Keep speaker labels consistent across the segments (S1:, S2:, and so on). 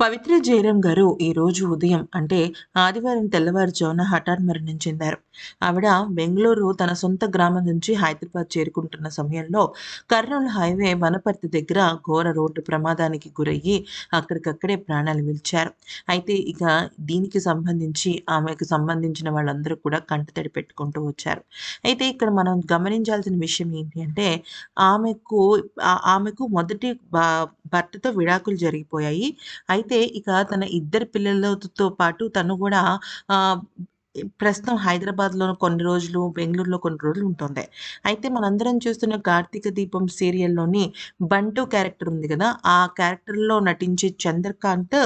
S1: పవిత్ర జయరాం గారు ఈరోజు ఉదయం అంటే ఆదివారం తెల్లవారుజామున హఠాత్ మరణం చెందారు ఆవిడ బెంగళూరు తన సొంత గ్రామం నుంచి హైదరాబాద్ చేరుకుంటున్న సమయంలో కర్నూలు హైవే వనపర్తి దగ్గర ఘోర రోడ్డు ప్రమాదానికి గురయ్యి అక్కడికక్కడే ప్రాణాలు విలిచారు అయితే ఇక దీనికి సంబంధించి ఆమెకు సంబంధించిన వాళ్ళందరూ కూడా కంటతడి పెట్టుకుంటూ వచ్చారు. అయితే ఇక్కడ మనం గమనించాల్సిన విషయం ఏంటి అంటే ఆమెకు ఆమెకు మొదటి భర్తతో విడాకులు జరిగిపోయాయి. అయితే అయితే ఇక తన ఇద్దరు పిల్లలతో పాటు తను కూడా ప్రస్తుతం హైదరాబాద్లో కొన్ని రోజులు బెంగళూరులో కొన్ని రోజులు ఉంటుంది. అయితే మనందరం చూస్తున్న కార్తీక దీపం సీరియల్లోని బంటు క్యారెక్టర్ ఉంది కదా ఆ క్యారెక్టర్లో నటించే చంద్రకాంత్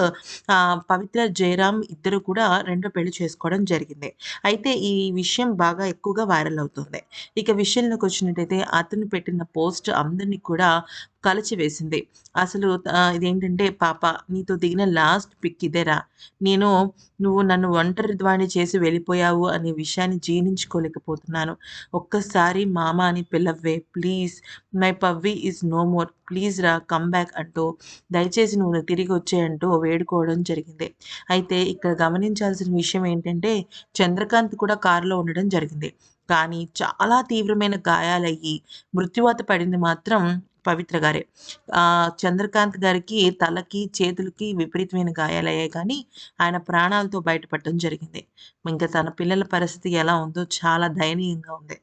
S1: ఆ, పవిత్ర జయరామ్ ఇద్దరు కూడా రెండో పెళ్ళి చేసుకోవడం జరిగింది. అయితే ఈ విషయం బాగా ఎక్కువగా వైరల్ అవుతుంది. ఇక విషయంలోకి వచ్చినట్టయితే అతను పెట్టిన పోస్ట్ అందరినీ కూడా కలిచివేసింది అసలు ఇదేంటంటే పాప నీతో దిగిన లాస్ట్ పిక్ ఇదేరా. నేను నువ్వు నన్ను ఒంటరి ద్వాణి చేసి వెళ్ళిపోయావు అనే విషయాన్ని జీర్ణించుకోలేకపోతున్నాను. ఒక్కసారి మామ అని పిల్లవ్వే please my Pavvi is no more. Please రా కమ్ బ్యాక్ అంటూ దయచేసి నువ్వు తిరిగి వచ్చేయంటూ వేడుకోవడం జరిగింది. అయితే ఇక్కడ గమనించాల్సిన విషయం ఏంటంటే చంద్రకాంత్ కూడా కారులో ఉండడం జరిగింది. కానీ చాలా తీవ్రమైన గాయాలయ్యి మృత్యువాత పడింది మాత్రం పవిత్ర గారే. ఆ, చంద్రకాంత్ గారికి తలకి చేతులకి విపరీతమైన గాయాలయ్యాయి కానీ ఆయన ప్రాణాలతో బయటపడటం జరిగింది. ఇంకా తన పిల్లల పరిస్థితి ఎలా ఉందో చాలా దయనీయంగా ఉంది.